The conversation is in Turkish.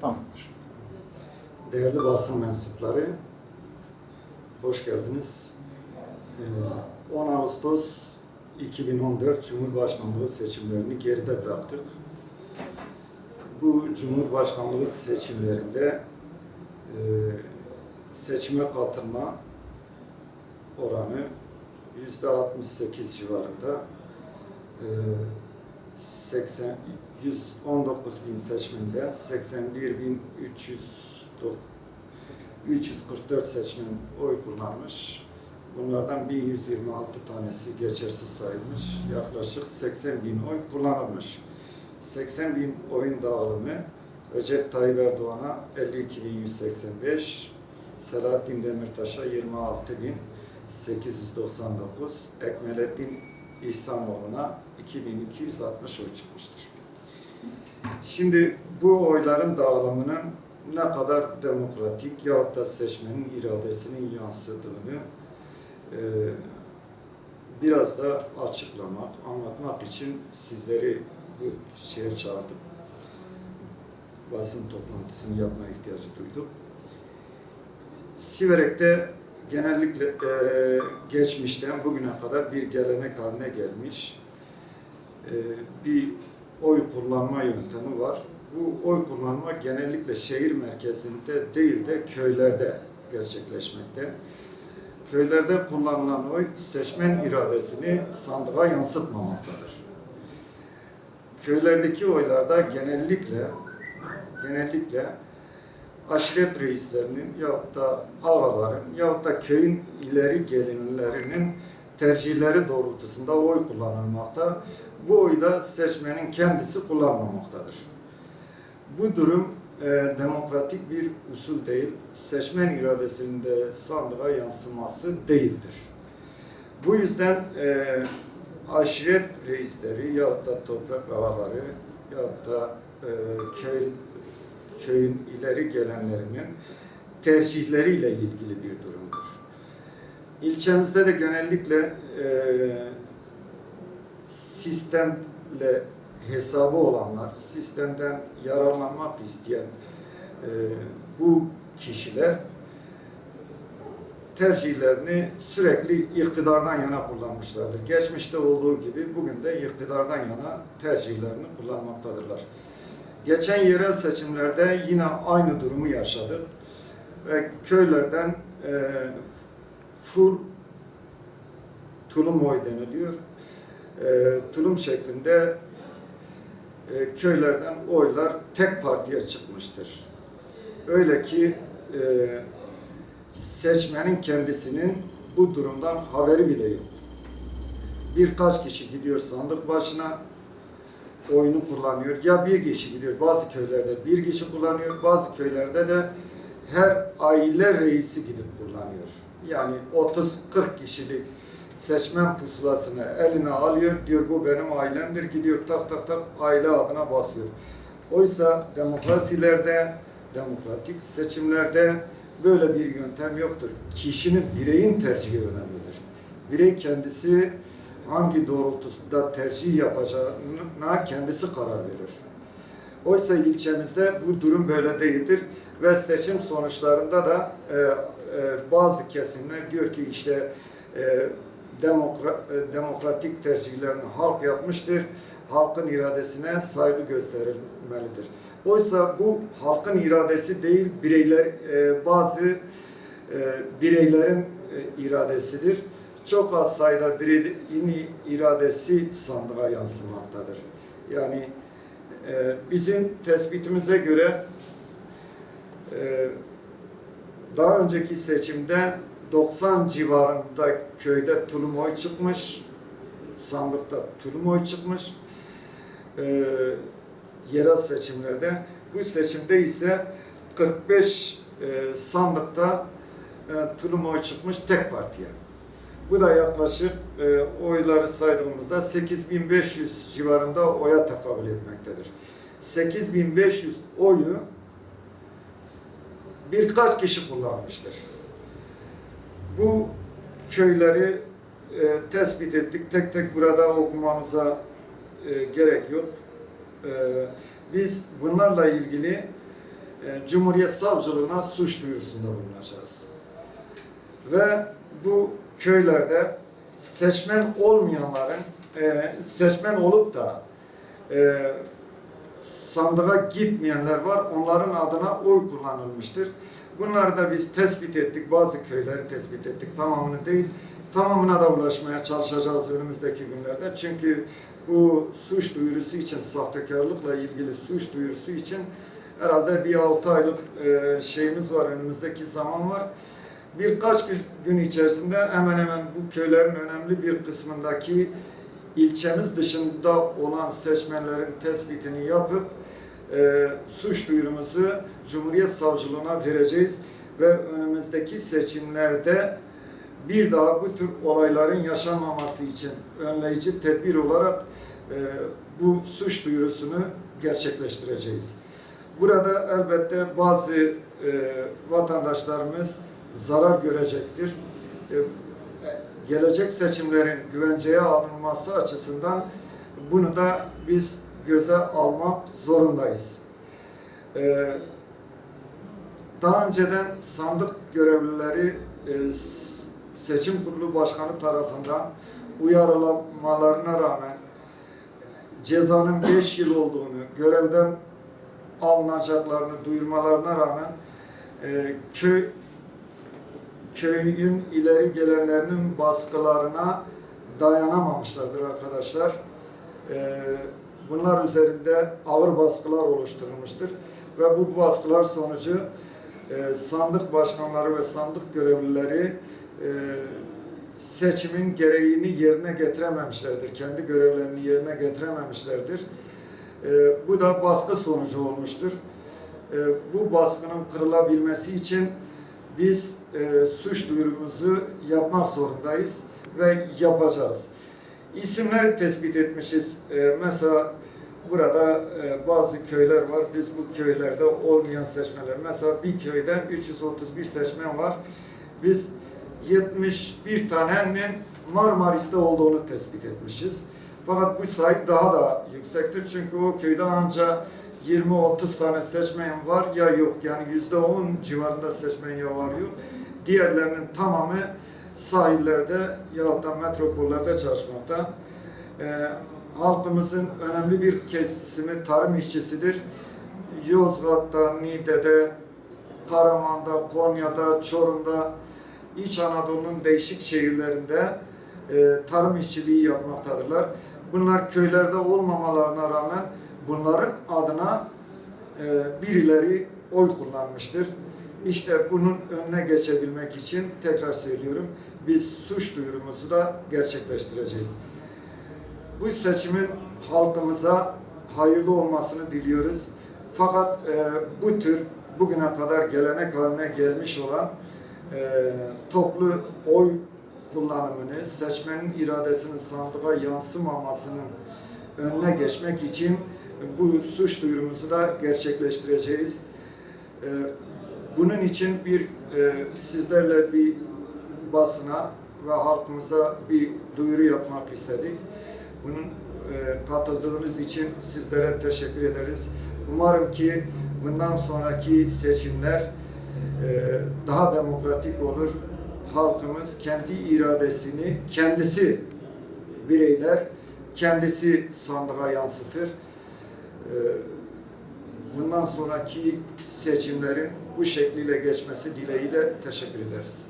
Tamamdır. Değerli basın mensupları, hoş geldiniz. Ee, 10 Ağustos 2014 Cumhurbaşkanlığı seçimlerini geride bıraktık. Bu Cumhurbaşkanlığı seçimlerinde e, seçime katılma oranı yüzde 68 civarında. E, 80 119 bin seçmenden 81 bin 344 seçmen oy kullanmış. Bunlardan 1126 tanesi geçersiz sayılmış. Yaklaşık 80 bin oy kullanılmış. 80 bin oyun dağılımı Recep Tayyip Erdoğan'a 52.185, Selahattin Demirtaş'a 26.899, Ekmelettin İhsanoğlu'na 2260 oy çıkmıştır. Şimdi bu oyların dağılımının ne kadar demokratik yahut da seçmenin iradesinin yansıdığını e, biraz da açıklamak, anlatmak için sizleri bu şeye çağırdım. Basın toplantısını yapma ihtiyacı duydum. Siverek'te genellikle e, geçmişten bugüne kadar bir gelenek haline gelmiş e, bir oy kullanma yöntemi var. Bu oy kullanma genellikle şehir merkezinde değil de köylerde gerçekleşmekte. Köylerde kullanılan oy seçmen iradesini sandığa yansıtmamaktadır. Köylerdeki oylarda genellikle genellikle aşiret reislerinin yahut da ağaların yahut da köyün ileri gelinlerinin tercihleri doğrultusunda oy kullanılmakta. Bu oyu da seçmenin kendisi kullanmamaktadır. Bu durum e, demokratik bir usul değil, seçmen iradesinin de sandığa yansıması değildir. Bu yüzden e, aşiret reisleri yahut da toprak ağaları yahut da e, köy köyün ileri gelenlerinin tercihleriyle ilgili bir durumdur. İlçemizde de genellikle e, sistemle hesabı olanlar, sistemden yararlanmak isteyen e, bu kişiler tercihlerini sürekli iktidardan yana kullanmışlardır. Geçmişte olduğu gibi bugün de iktidardan yana tercihlerini kullanmaktadırlar. Geçen yerel seçimlerde yine aynı durumu yaşadık. Ve köylerden e, full tulum oy deniliyor. E, tulum şeklinde e, köylerden oylar tek partiye çıkmıştır. Öyle ki e, seçmenin kendisinin bu durumdan haberi bile yok. Birkaç kişi gidiyor sandık başına oyunu kullanıyor. Ya bir kişi gidiyor. Bazı köylerde bir kişi kullanıyor. Bazı köylerde de her aile reisi gidip kullanıyor. Yani 30-40 kişilik seçmen pusulasını eline alıyor. Diyor bu benim ailemdir. Gidiyor tak tak tak aile adına basıyor. Oysa demokrasilerde, demokratik seçimlerde böyle bir yöntem yoktur. Kişinin, bireyin tercihi önemlidir. Birey kendisi hangi doğrultuda tercih yapacağına kendisi karar verir. Oysa ilçemizde bu durum böyle değildir ve seçim sonuçlarında da e, e, bazı kesimler diyor ki işte e, demokra, e, demokratik tercihlerini halk yapmıştır, halkın iradesine saygı gösterilmelidir. Oysa bu halkın iradesi değil, bireyler e, bazı e, bireylerin e, iradesidir çok az sayıda bireyin iradesi sandığa yansımaktadır. Yani e, bizim tespitimize göre e, daha önceki seçimde 90 civarında köyde tulum oy çıkmış, sandıkta tulum oy çıkmış. E, yerel seçimlerde bu seçimde ise 45 e, sandıkta e, tulum oy çıkmış tek partiye. Bu da yaklaşık e, oyları saydığımızda 8500 civarında oya tekabül etmektedir. 8500 oyu birkaç kişi kullanmıştır. Bu köyleri e, tespit ettik. Tek tek burada okumamıza e, gerek yok. E, biz bunlarla ilgili e, Cumhuriyet Savcılığına suç duyurusunda bulunacağız. Ve bu köylerde seçmen olmayanların e, seçmen olup da e, sandığa gitmeyenler var. Onların adına oy kullanılmıştır. Bunları da biz tespit ettik. Bazı köyleri tespit ettik. Tamamını değil. Tamamına da ulaşmaya çalışacağız önümüzdeki günlerde. Çünkü bu suç duyurusu için, sahtekarlıkla ilgili suç duyurusu için herhalde bir 6 aylık e, şeyimiz var, önümüzdeki zaman var. Birkaç gün- içerisinde hemen hemen bu köylerin önemli bir kısmındaki ilçemiz dışında olan seçmenlerin tespitini yapıp e, suç duyurumuzu Cumhuriyet Savcılığına vereceğiz ve önümüzdeki seçimlerde bir daha bu tür olayların yaşanmaması için önleyici tedbir olarak e, bu suç duyurusunu gerçekleştireceğiz. Burada elbette bazı e, vatandaşlarımız zarar görecektir. E, gelecek seçimlerin güvenceye alınması açısından bunu da biz göze almak zorundayız. E, daha önceden sandık görevlileri e, seçim kurulu başkanı tarafından uyarılamalarına rağmen cezanın 5 yıl olduğunu, görevden alınacaklarını duyurmalarına rağmen e, köy köyün ileri gelenlerinin baskılarına dayanamamışlardır arkadaşlar. E, bunlar üzerinde ağır baskılar oluşturulmuştur ve bu baskılar sonucu e, sandık başkanları ve sandık görevlileri e, seçimin gereğini yerine getirememişlerdir. Kendi görevlerini yerine getirememişlerdir. E, bu da baskı sonucu olmuştur. Bu baskının kırılabilmesi için biz e, suç duyurumuzu yapmak zorundayız ve yapacağız. İsimleri tespit etmişiz. E, mesela burada e, bazı köyler var. Biz bu köylerde olmayan seçmenler. Mesela bir köyde 331 seçmen var. Biz 71 tanenin Marmaris'te olduğunu tespit etmişiz. Fakat bu sayı daha da yüksektir. Çünkü o köyde ancak 20-30 tane seçmen var ya yok. Yani %10 civarında seçmen ya var yok. Diğerlerinin tamamı sahillerde ya da metropollerde çalışmakta. Ee, halkımızın önemli bir kesimi tarım işçisidir. Yozgat'ta, Niğde'de, Karaman'da, Konya'da, Çorum'da, İç Anadolu'nun değişik şehirlerinde e, tarım işçiliği yapmaktadırlar. Bunlar köylerde olmamalarına rağmen bunların adına e, birileri oy kullanmıştır. İşte bunun önüne geçebilmek için tekrar söylüyorum biz suç duyurumuzu da gerçekleştireceğiz. Bu seçimin halkımıza hayırlı olmasını diliyoruz. Fakat e, bu tür bugüne kadar gelenek haline gelmiş olan e, toplu oy kullanımını, seçmenin iradesinin sandığa yansımamasının önüne geçmek için bu suç duyurumuzu da gerçekleştireceğiz. E, bunun için bir e, sizlerle bir basına ve halkımıza bir duyuru yapmak istedik. Bunun e, katıldığınız için sizlere teşekkür ederiz. Umarım ki bundan sonraki seçimler e, daha demokratik olur. Halkımız kendi iradesini kendisi bireyler kendisi sandığa yansıtır. E, bundan sonraki seçimlerin bu şekliyle geçmesi dileğiyle teşekkür ederiz.